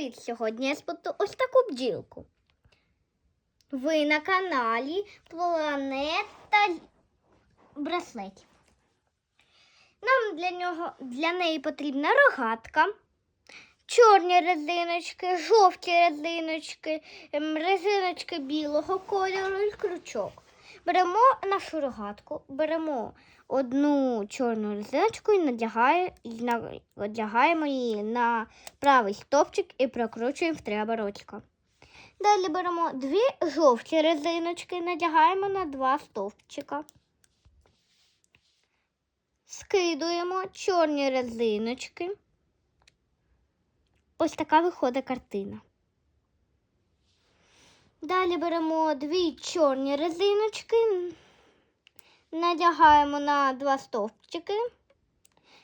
Привіт! Сьогодні я споту ось таку бджілку. Ви на каналі Планета Браслетів. Нам для нього для неї потрібна рогатка, чорні резиночки, жовті резиночки, ем, резиночки білого кольору і крючок. Беремо нашу рогатку, беремо одну чорну резиночку і надягає- і надягаємо її на правий стовпчик і прокручуємо в три оборотика. Далі беремо дві жовті резиночки, надягаємо на два стовпчика. Скидуємо чорні резиночки. Ось така виходить картина. Далі беремо дві чорні резиночки, надягаємо на два стовпчики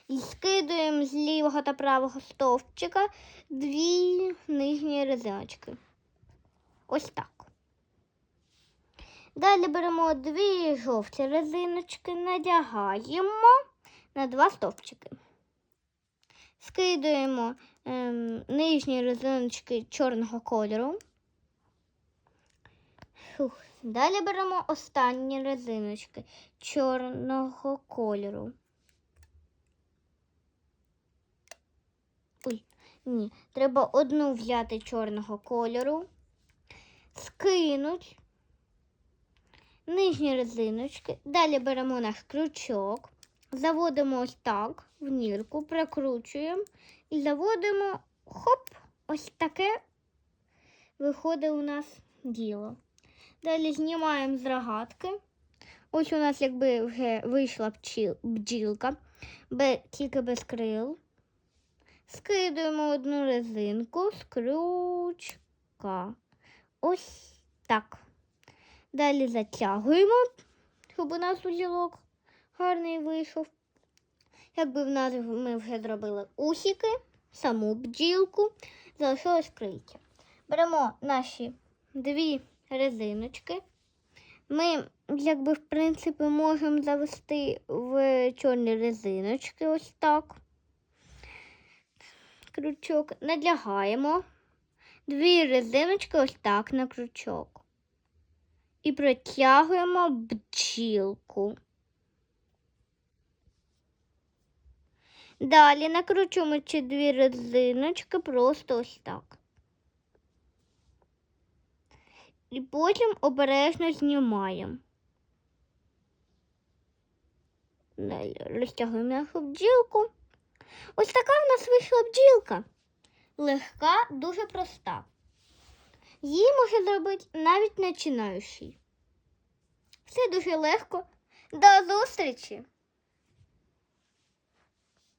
і скидуємо з лівого та правого стовпчика дві нижні резиночки. Ось так. Далі беремо дві жовті резиночки, надягаємо на два стовпчики. Скидуємо ем, нижні резиночки чорного кольору. Фух. Далі беремо останні резиночки чорного кольору. Ой, ні, треба одну взяти чорного кольору, скинуть нижні резиночки. Далі беремо наш крючок, заводимо ось так в нірку, прикручуємо і заводимо хоп, ось таке виходить у нас діло. Далі знімаємо з рогатки. Ось у нас якби вже вийшла бджілка, тільки без крил. Скидуємо одну резинку з крючка. Ось так. Далі затягуємо, щоб у нас узілок гарний вийшов. Якби в нас ми вже зробили усіки, саму бджілку, залишилось крильця. Беремо наші дві резиночки. Ми, якби, в принципі, можемо завести в чорні резиночки, ось так. Крючок надягаємо дві резиночки ось так на крючок. І протягуємо бджілку. Далі накручуємо ці дві резиночки просто ось так. І потім обережно знімаємо. Далі розтягуємо нашу бджілку. Ось така в нас вийшла бджілка. Легка, дуже проста. Її може зробити навіть починаючий. Все дуже легко. До зустрічі!